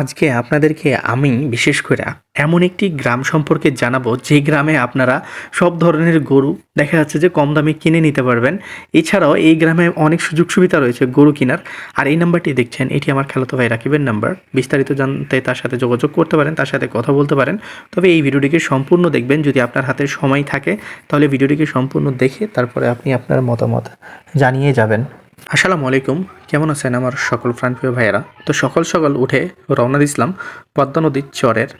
আজকে আপনাদেরকে আমি, বিশেষ করে এমন একটি গ্রাম সম্পর্কে জানাব, যে গ্রামে আপনারা সব ধরনের গরু দেখা যাচ্ছে যে কম দামে কিনে নিতে পারবেন। এছাড়াও এই গ্রামে অনেক সুযোগ সুবিধা রয়েছে গরু কেনার। আর এই নাম্বারটি দেখছেন, এটি আমার খেলাতো ভাই রাকিবের নাম্বার। বিস্তারিত জানতে তার সাথে যোগাযোগ করতে পারেন, তার সাথে কথা বলতে পারেন। তবে এই ভিডিওটিকে সম্পূর্ণ দেখবেন যদি আপনার হাতে সময় থাকে। তাহলে ভিডিওটিকে সম্পূর্ণ দেখে তারপরে আপনি আপনার মতামত জানিয়ে যাবেন। আসসালামু আলাইকুম। কেমন আছেন আমার সকল প্রাণপ্রিয় ভাইয়েরা? তো সকাল সকাল উঠে রওনা দিয়েছিলাম পদ্মা নদীর চরের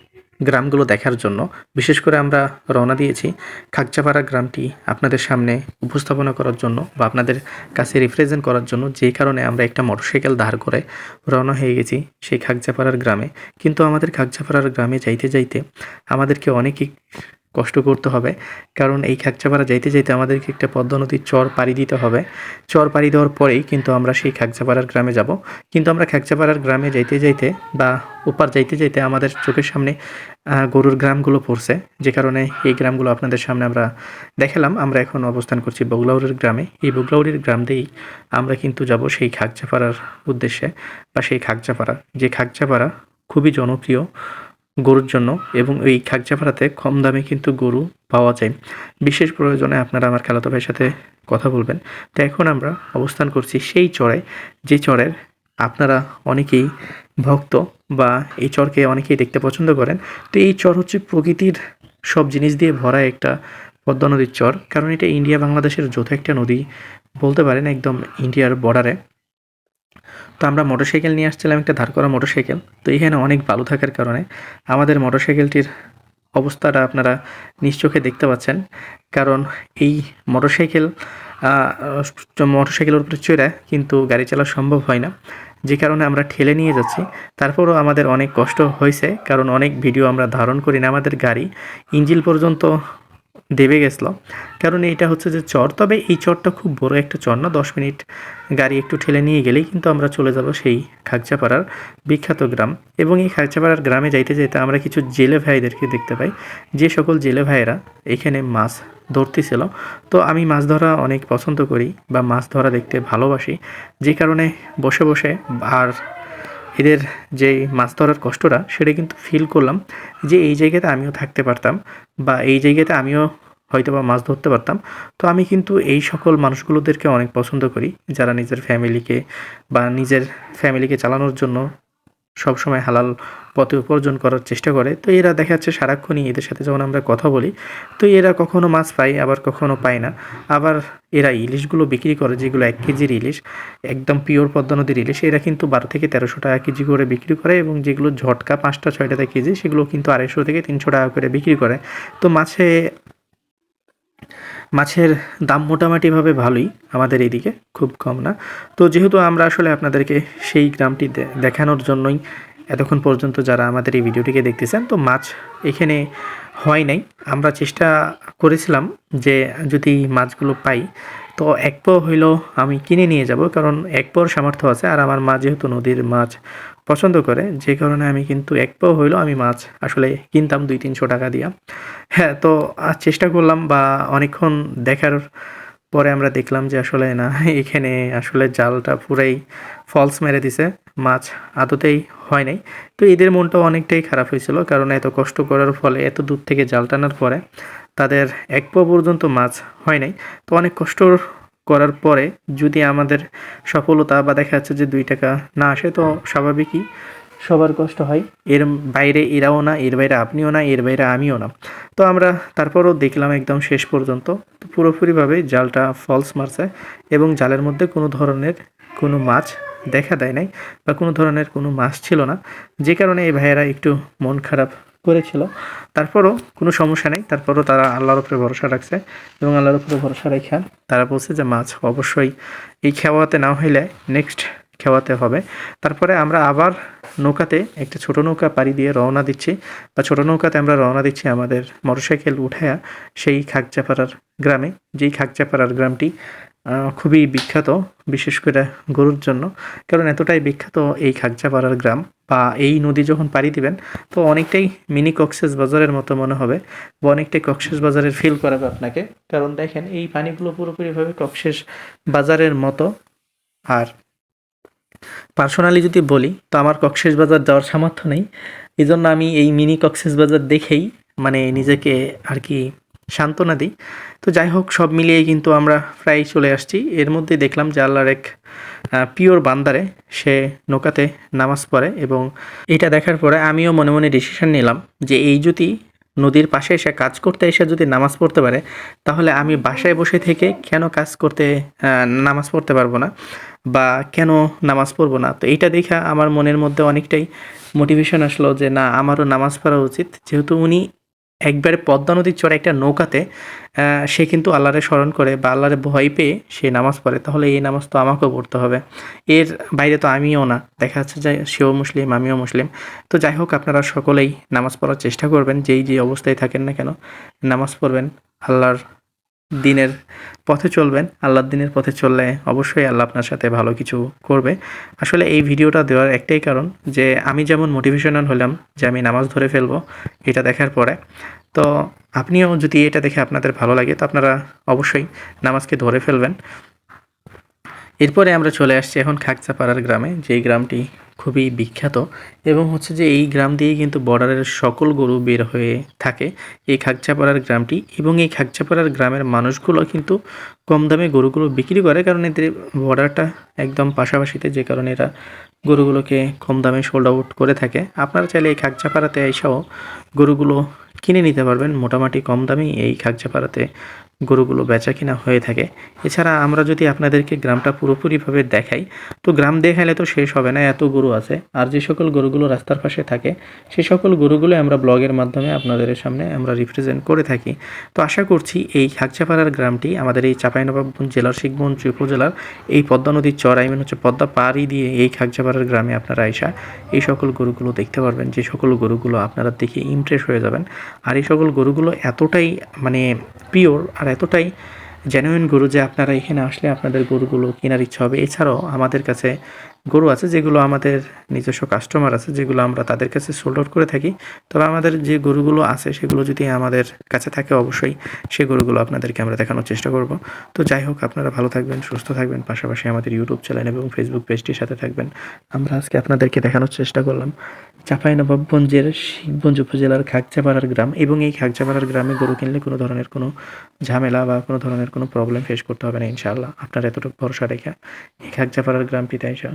গ্রামগুলো দেখার জন্য। বিশেষ করে আমরা রওনা দিয়েছি খাকচাপাড়া গ্রামটি আপনাদের সামনে উপস্থাপনা করার জন্য বা আপনাদের কাছে রিপ্রেজেন্ট করার জন্য। যে কারণে আমরা একটা মোটরসাইকেল ধার করে রওনা হয়ে গেছি সেই খাকচাপাড়ার গ্রামে। কিন্তু আমাদের খাকচাপাড়ার গ্রামে যাইতে যাইতে আমাদেরকে অনেকই কষ্ট করতে হবে। কারণ এই খাকচাপাড়া যাইতে যাইতে আমাদেরকে একটা পদ্মা নদীর চর পাড়ি দিতে হবে। চর পাড়ি দেওয়ার পরেই কিন্তু আমরা সেই খাকচাপাড়ার গ্রামে যাব। কিন্তু আমরা খাকচাপাড়ার গ্রামে যাইতে যাইতে বা ওপার যাইতে যাইতে আমাদের চোখের সামনে গরুর গ্রামগুলো পড়ছে। যে কারণে এই গ্রামগুলো আপনাদের সামনে আমরা দেখালাম। আমরা এখন অবস্থান করছি বগলাউড়ির গ্রামে। এই বগলাউড়ির গ্রাম দিয়েই আমরা কিন্তু যাব সেই খাকচাপাড়ার উদ্দেশ্যে বা সেই খাকচাপাড়া যে খাকচাপাড়া খুবই জনপ্রিয় গরুর জন্য এবং এই খাকচাপাড়াতে কম দামে কিন্তু গরু পাওয়া যায়। বিশেষ প্রয়োজনে আপনারা আমার খেলাতো ভাইয়ের সাথে কথা বলবেন। তো এখন আমরা অবস্থান করছি সেই চরে, যে চরের আপনারা অনেকেই ভক্ত বা এই চরকে অনেকেই দেখতে পছন্দ করেন। তো এই চর হচ্ছে প্রকৃতির সব জিনিস দিয়ে ভরা একটা পদ্মা নদীর চর। কারণ এটা ইন্ডিয়া বাংলাদেশের যৌথ একটা নদী বলতে পারেন, একদম ইন্ডিয়ার বর্ডারে তো আমরা মোটরসাইকেল নিয়ে আসছিলাম, একটা ধার করা মোটরসাইকেল তো এখানে অনেক বালু থাকার কারণে আমাদের মোটরসাইকেলটির অবস্থাটা আপনারা নিশ্চোখে দেখতে পাচ্ছেন। কারণ এই মোটরসাইকেল মোটরসাইকেলের উপরে চড়ে কিন্তু গাড়ি চালা সম্ভব হয় না। যে কারণে আমরা ঠেলে নিয়ে যাচ্ছি। তারপরও আমাদের অনেক কষ্ট হয়েছে, কারণ অনেক ভিডিও আমরা ধারণ করি না আমাদের গাড়ি। ইঞ্জিল পর্যন্ত দেবে গেছিল। কারণ এইটা হচ্ছে যে চর। তবে এই চরটা খুব বড় একটা চর না, দশ মিনিট গাড়ি একটু ঠেলে নিয়ে গেলেই কিন্তু আমরা চলে যাব সেই খাগচাপাড়ার বিখ্যাত গ্রাম। এবং এই খাগচাপাড়ার গ্রামে যাইতে যেতে আমরা কিছু জেলে ভাইদেরকে দেখতে পাই। যে সকল জেলে ভাইয়েরা এখানে মাছ ধরতেছিল। তো আমি মাছ ধরা অনেক পছন্দ করি বা মাছ ধরা দেখতে ভালোবাসি। যে কারণে বসে বসে আর এদের যে মাছ ধরার কষ্টটা সেটা কিন্তু ফিল করলাম যে এই জায়গাতে আমিও থাকতে পারতাম বা এই জায়গাতে আমিও হয়তো বা মাছ ধরতে পারতাম। তো আমি কিন্তু এই সকল মানুষগুলোদেরকে অনেক পছন্দ করি, যারা নিজের ফ্যামিলিকে বা নিজের ফ্যামিলিকে চালানোর জন্য সবসময় হালাল পথে উপার্জন করার চেষ্টা করে। তো এরা দেখা যাচ্ছে সারাক্ষণই এদের সাথে যখন আমরা কথা বলি, তো এরা কখনো মাছ পায়, আবার কখনো পায় না। আবার এরা ইলিশগুলো বিক্রি করে, যেগুলো এক কেজির ইলিশ, একদম পিওর পদ্মা নদীর ইলিশ, এরা কিন্তু বারো থেকে তেরোশো টাকা কেজি করে বিক্রি করে এবং যেগুলো ঝটকা পাঁচটা, ছয়টা কেজি, সেগুলো কিন্তু আড়াইশো থেকে তিনশো টাকা করে বিক্রি করে। তো মাছে মাছের দাম মোটামুটিভাবে ভালোই আমাদের এদিকে, খুব কম না। তো যেহেতু আমরা আসলে আপনাদেরকে সেই গ্রামটি দেখানোর জন্যই এতক্ষণ পর্যন্ত যারা আমাদের এই ভিডিওটিকে দেখতেছেন, তো মাছ এখানে হয় নাই। আমরা চেষ্টা করেছিলাম যে যদি মাছগুলো পাই, তো এক পো হইলেও আমি কিনে নিয়ে যাব, কারণ এক পোর সামর্থ্য আছে। আর আমার মা যেহেতু নদীর মাছ পছন্দ করে, যে কারণে আমি কিন্তু এক পো হইলেও আমি মাছ আসলে কিনতাম দুই তিনশো টাকা দিয়া। হ্যাঁ তো চেষ্টা করলাম বা অনেকক্ষণ দেখার পরে আমরা দেখলাম যে আসলে না, এখানে আসলে জালটা পুরাই ফলস মেরে দিছে, মাছ আদতেই হয় নাই। তো এদের মনটাও অনেকটাই খারাপ হয়েছিল কারণ এত কষ্ট করার ফলে, এত দূর থেকে জাল টানার পরে তাদের এক পা পর্যন্ত মাছ হয় নাই। তো অনেক কষ্ট করার পরে যদি আমাদের সফলতা বা দেখা যাচ্ছে যে দুই টাকা না আসে, তো স্বাভাবিকই সবার কষ্ট হয়। এর বাইরে এরাও না, এর বাইরে আপনিও না, এর বাইরে আমিও না। তো আমরা তারপরও দেখলাম একদম শেষ পর্যন্ত। তো পুরোপুরিভাবে জালটা ফলস মারছে এবং জালের মধ্যে কোনো ধরনের কোনো মাছ দেখা দেয় নাই বা কোনো ধরনের কোনো মাছ ছিল না। যে কারণে এই ভাইয়েরা একটু মন খারাপ করেছিল। তারপরও কোনো সমস্যা নেই। তারপরও তারা আল্লাহর উপরে ভরসা রাখছে এবং আল্লাহর উপরে ভরসা রেখে তারা বলছে যে, মাছ অবশ্যই এই খেওয়াতে না হইলে নেক্সট খেওয়াতে হবে। তারপরে আমরা আবার নৌকাতে একটা ছোট নৌকা পাড়ি দিয়ে রওনা দিচ্ছি। বা ছোট নৌকাতে আমরা রওনা দিচ্ছি আমাদের মোটরসাইকেল উঠায়া সেই খাকচাপাড়ার গ্রামে। যেই খাকচাপাড়ার গ্রামটি খুবই বিখ্যাত, বিশেষ করে গরুর জন্য। কারণ এতটাই বিখ্যাত এই খাকচাপাড়ার গ্রাম বা এই নদী যখন পাড়ি দিবেন, তো অনেকটাই মিনি কক্সেস বাজারের মতো মনে হবে বা অনেকটাই কক্সেস বাজারের ফিল করাবে আপনাকে। কারণ দেখেন, এই পানিগুলো পুরোপুরিভাবে কক্সেস বাজারের মতো। আর পার্সোনালি যদি বলি, তো আমার কক্সেস বাজার যাওয়ার সামর্থ্য নেই। এই জন্য আমি এই মিনি কক্সেস বাজার দেখেই মানে নিজেকে আর কি সান্ত্বনা দিই। তো যাই হোক, সব মিলিয়ে কিন্তু আমরা প্রায় চলে আসছি। এর মধ্যে দেখলাম যে আল্লাহর এক পিওর বান্দারে সে নৌকাতে নামাজ পড়ে এবং এটা দেখার পরে আমিও মনে মনে ডিসিশন নিলাম যে এই যদি নদীর পাশে এসে কাজ করতে এসে যদি নামাজ পড়তে পারে, তাহলে আমি বাসায় বসে থেকে কেন কাজ করতে নামাজ পড়তে পারব না? বা কেন নামাজ পড়ব না? তো এইটা দেখা আমার মনের মধ্যে অনেকটাই মোটিভেশন আসলো যে, না, আমারও নামাজ পড়া উচিত। যেহেতু উনি একবারে পদ্মা নদীর চড়ে একটা নৌকাতে সে কিন্তু আল্লাহরে স্মরণ করে বা আল্লাহরে ভয় পেয়ে সে নামাজ পড়ে। তাহলে এই নামাজ তো আমাকেও পড়তে হবে। এর বাইরে তো আমিও না। দেখা যাচ্ছে যে সেও মুসলিম, আমিও মুসলিম। তো যাই হোক, আপনারা সকলেই নামাজ পড়ার চেষ্টা করবেন। যেই যে অবস্থায় থাকেন না কেন, নামাজ পড়বেন আল্লাহর দিনের পথে চলবেন, আল্লাহর দিনের পথে চললে অবশ্যই আল্লাহ আপনার সাথে ভালো কিছু করবে। আসলে এই ভিডিওটা দেওয়ার একটাই কারণ যে আমি যেমন মোটিভেশনাল হলাম যে আমি নামাজ ধরে ফেলব এটা দেখার পরে, তো আপনিও যদি এটা দেখে আপনাদের ভালো লাগে তো আপনারা অবশ্যই নামাজকে ধরে ফেলবেন। এরপরে আমরা চলে আসছি এখন খাকচাপাড়ার গ্রামে, যেই গ্রামটি খুবই বিখ্যাত এবং হচ্ছে যে এই গ্রাম দিয়েই কিন্তু বর্ডারের সকল গরু বের হয়ে থাকে। এই খাকচাপাড়ার গ্রামটি এবং এই খাকচাপাড়ার গ্রামের মানুষগুলো কিন্তু কম দামে গরুগুলো বিক্রি করে, কারণ এদের বর্ডারটা একদম পাশাপাশিতে, যে কারণে এরা গরুগুলোকে কম দামে সোল্ড আউট করে থাকে। আপনারা চাইলে এই খাকচাপাড়াতে এসেও গরুগুলো কিনে নিতে পারবেন। মোটামুটি কম দামেই এই খাকচাপাড়াতে গরুগুলো বেচা কিনা হয়ে থাকে। এছাড়া আমরা যদি আপনাদেরকে গ্রামটা পুরোপুরিভাবে দেখাই, তো গ্রাম দেখাইলে তো শেষ হবে না। এত গরু আছে। আর যে সকল গরুগুলো রাস্তার পাশে থাকে, সে সকল গরুগুলো আমরা ব্লগের মাধ্যমে আপনাদের সামনে আমরা রিপ্রেজেন্ট করে থাকি। তো আশা করছি এই খাকচাপাড়ার গ্রামটি, আমাদের এই চাঁপাইনবাবগঞ্জ জেলার শিখগঞ্জ উপজেলার এই পদ্মা নদীর চর আই মিন হচ্ছে পদ্মা পাড়ি দিয়ে এই খাকচাপাড়ার গ্রামে আপনারা আইসা এই সকল গরুগুলো দেখতে পারবেন। যে সকল গরুগুলো আপনারা দেখে ইমপ্রেস হয়ে যাবেন। আর এই সকল গরুগুলো এতটাই মানে পিওর আর এতটাই জেনুইন গরু যে আপনারা এখানে আসলে আপনাদের গরুগুলো কেনার ইচ্ছা হবে, এছাড়াও আমাদের কাছে গরু আছে যেগুলো আমাদের নিজস্ব কাস্টমার আছে, যেগুলো আমরা তাদের কাছে সোল্ড আউট করে থাকি। তবে আমাদের যে গরুগুলো আছে, সেগুলো যদি আমাদের কাছে থাকে, অবশ্যই সেই গরুগুলো আপনাদেরকে আমরা দেখানোর চেষ্টা করব। তো যাই হোক, আপনারা ভালো থাকবেন, সুস্থ থাকবেন, পাশাপাশি আমাদের ইউটিউব চ্যানেল এবং ফেসবুক পেজটির সাথে থাকবেন। আমরা আজকে আপনাদেরকে দেখানোর চেষ্টা করলাম চাঁপাইনবাবগঞ্জের শিবগঞ্জ উপজেলার খাগচাপাড়ার গ্রাম এবং এই খাগচাপাড়ার গ্রামে গরু কিনলে কোনো ধরনের কোনো ঝামেলা বা কোনো ধরনের কোনো প্রবলেম ফেস করতে হবে না, ইনশাআল্লাহ। আপনার এতটুকু ভরসা রেখে। এই খাগচাপাড়ার গ্রামটিতে এসে